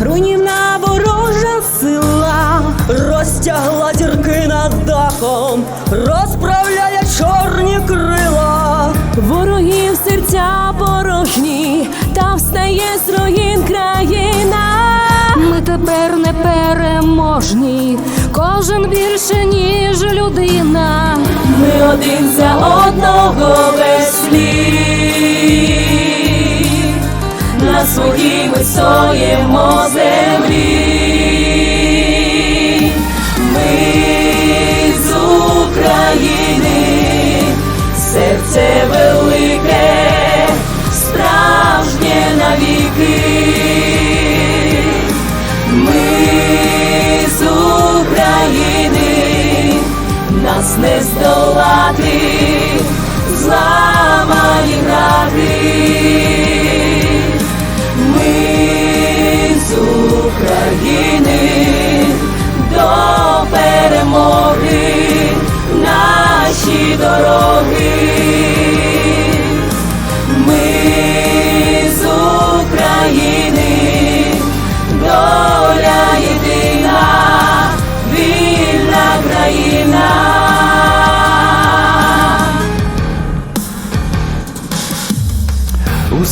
руйнівна ворожа сила, розтягла дірки над дахом, розправляє чорні крила. ворогів серця порожні, та встає з руїн країна. Ми тепер не переможні, кожен більше, ніж людина. Ми один за одного весь світ. На своїй ми стоїмо землі.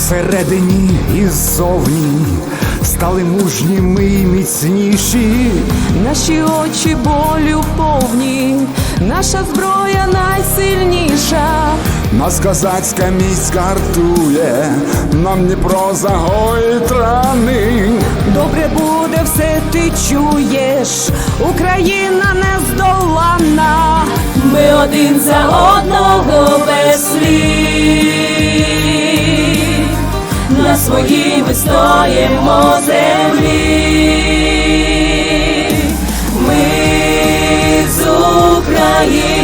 Усередині і ззовні стали мужніми і міцніші. Наші очі болю повні, наша зброя найсильніша. Нас козацька міць гартує, нам Дніпро загоїть рани. Добре буде все, ти чуєш, Україна нездоланна. Ми один за одного без слів. Своїй ми стоїмо землі. Ми з України,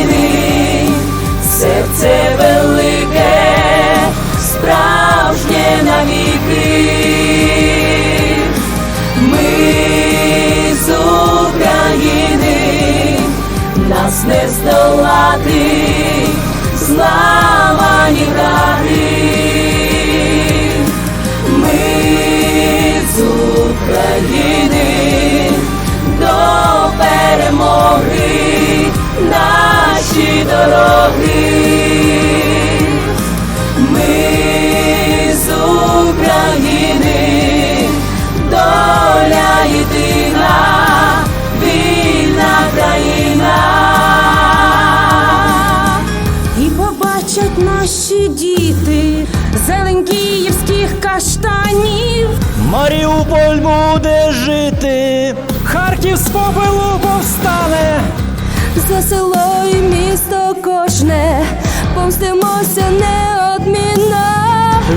каштанів. Маріуполь буде жити, Харків з попелу повстане. За село і місто кожне, помстимося неодмінно.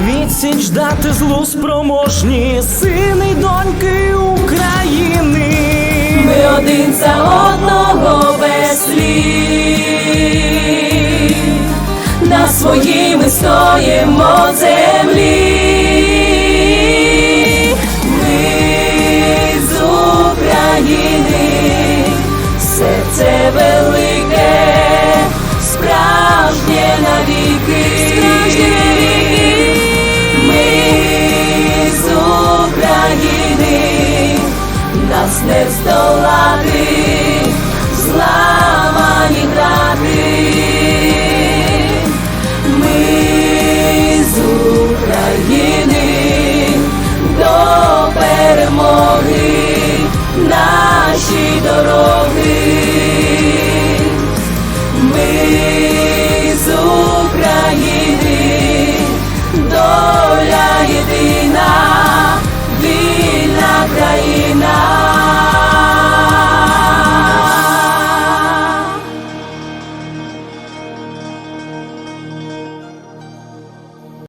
Відсіч дати злу спроможні, сини й доньки України. Ми один за одного без слів. На своїй стоїмо. навіки.